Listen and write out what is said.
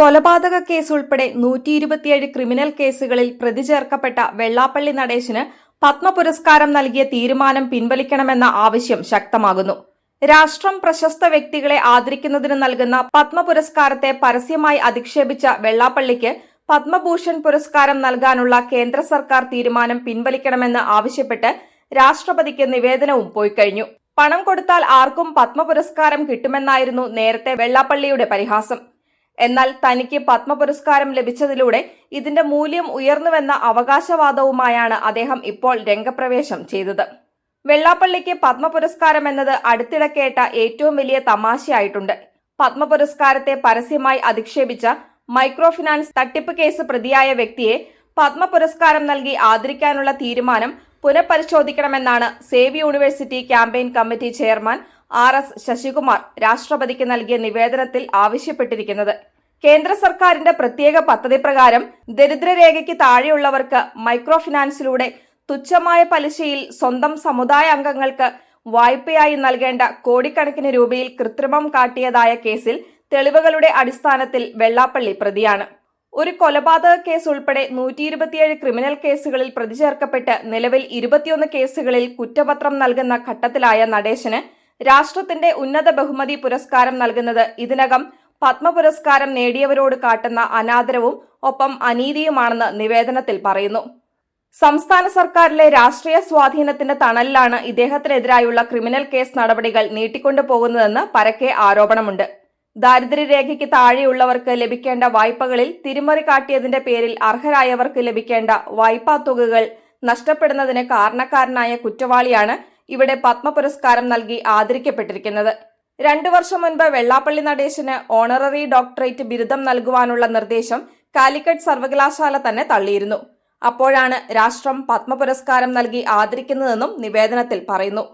കൊലപാതക കേസ് ഉൾപ്പെടെ നൂറ്റി ഇരുപത്തിയേഴ് ക്രിമിനൽ കേസുകളിൽ പ്രതി ചേർക്കപ്പെട്ട വെള്ളാപ്പള്ളി നടേശന് പത്മ പുരസ്കാരം നൽകിയ തീരുമാനം പിൻവലിക്കണമെന്ന ആവശ്യം ശക്തമാകുന്നു. രാഷ്ട്രം പ്രശസ്ത വ്യക്തികളെ ആദരിക്കുന്നതിന് നൽകുന്ന പത്മ പുരസ്കാരത്തെ പരസ്യമായി അധിക്ഷേപിച്ച വെള്ളാപ്പള്ളിക്ക് പത്മഭൂഷൺ പുരസ്കാരം നൽകാനുള്ള കേന്ദ്ര സർക്കാർ തീരുമാനം പിൻവലിക്കണമെന്ന് ആവശ്യപ്പെട്ട് രാഷ്ട്രപതിക്ക് നിവേദനവും പോയി കഴിഞ്ഞു. പണം കൊടുത്താൽ ആർക്കും പത്മ പുരസ്കാരം കിട്ടുമെന്നായിരുന്നു നേരത്തെ വെള്ളാപ്പള്ളിയുടെ പരിഹാസം. എന്നാൽ തനിക്ക് പത്മ പുരസ്കാരം ലഭിച്ചതിലൂടെ ഇതിന്റെ മൂല്യം ഉയർന്നുവെന്ന അവകാശവാദവുമായാണ് അദ്ദേഹം ഇപ്പോൾ രംഗപ്രവേശം ചെയ്തത്. വെള്ളാപ്പള്ളിക്ക് പത്മ പുരസ്കാരം എന്നത് അടുത്തിടെ കേട്ട ഏറ്റവും വലിയ തമാശയായിട്ടുണ്ട്. പത്മ പുരസ്കാരത്തെ പരസ്യമായി അധിക്ഷേപിച്ച മൈക്രോ ഫിനാൻസ് തട്ടിപ്പ് കേസ് പ്രതിയായ വ്യക്തിയെ പത്മ പുരസ്കാരം നൽകി ആദരിക്കാനുള്ള തീരുമാനം പുനഃപരിശോധിക്കണമെന്നാണ് save university campaign committee chairman R S Sasikumar രാഷ്ട്രപതിക്ക് നൽകിയ നിവേദനത്തിൽ ആവശ്യപ്പെട്ടിരിക്കുന്നത്. കേന്ദ്ര സർക്കാരിന്റെ പ്രത്യേക പദ്ധതി പ്രകാരം ദരിദ്രരേഖയ്ക്ക് താഴെയുള്ളവർക്ക് മൈക്രോ ഫിനാൻസിലൂടെ തുച്ഛമായ പലിശയിൽ സ്വന്തം സമുദായ അംഗങ്ങൾക്ക് വായ്പയായി നൽകേണ്ട കോടിക്കണക്കിന് രൂപയിൽ കൃത്രിമം കാട്ടിയതായ കേസിൽ തെളിവുകളുടെ അടിസ്ഥാനത്തിൽ വെള്ളാപ്പള്ളി പ്രതിയാണ്. ഒരു കൊലപാതക കേസ് ഉൾപ്പെടെ നൂറ്റി ഇരുപത്തിയേഴ് ക്രിമിനൽ കേസുകളിൽ പ്രതി ചേർക്കപ്പെട്ട് നിലവിൽ ഇരുപത്തിയൊന്ന് കേസുകളിൽ കുറ്റപത്രം നൽകുന്ന ഘട്ടത്തിലായ നടേശന് രാഷ്ട്രത്തിന്റെ ഉന്നത ബഹുമതി പുരസ്കാരം നൽകുന്നത് ഇതിനകം പത്മ പുരസ്കാരം നേടിയവരോട് കാട്ടുന്ന അനാദരവും ഒപ്പം അനീതിയുമാണെന്ന് നിവേദനത്തിൽ പറയുന്നു. സംസ്ഥാന സർക്കാരിലെ രാഷ്ട്രീയ സ്വാധീനത്തിന്റെ തണലിലാണ് ഇദ്ദേഹത്തിനെതിരായുള്ള ക്രിമിനൽ കേസ് നടപടികൾ നീട്ടിക്കൊണ്ടുപോകുന്നതെന്ന് പരക്കെ ആരോപണമുണ്ട്. ദാരിദ്ര്യരേഖയ്ക്ക് താഴെയുള്ളവർക്ക് ലഭിക്കേണ്ട വായ്പകളിൽ തിരിമറി കാട്ടിയതിന്റെ പേരിൽ അർഹരായവർക്ക് ലഭിക്കേണ്ട വായ്പാ തുകകൾ നഷ്ടപ്പെടുന്നതിന് കാരണക്കാരനായ കുറ്റവാളിയാണ് ഇവിടെ പത്മ പുരസ്കാരം നൽകി ആദരിക്കപ്പെട്ടിരിക്കുന്നത്. രണ്ടു വർഷം മുൻപ് വെള്ളാപ്പള്ളി നടേശന് ഓണററി ഡോക്ടറേറ്റ് ബിരുദം നൽകുവാനുള്ള നിർദ്ദേശം കാലിക്കറ്റ് സർവകലാശാല തന്നെ തള്ളിയിരുന്നു. അപ്പോഴാണ് രാഷ്ട്രം പത്മ പുരസ്കാരം നൽകി ആദരിക്കുന്നതെന്നും നിവേദനത്തിൽ പറയുന്നു.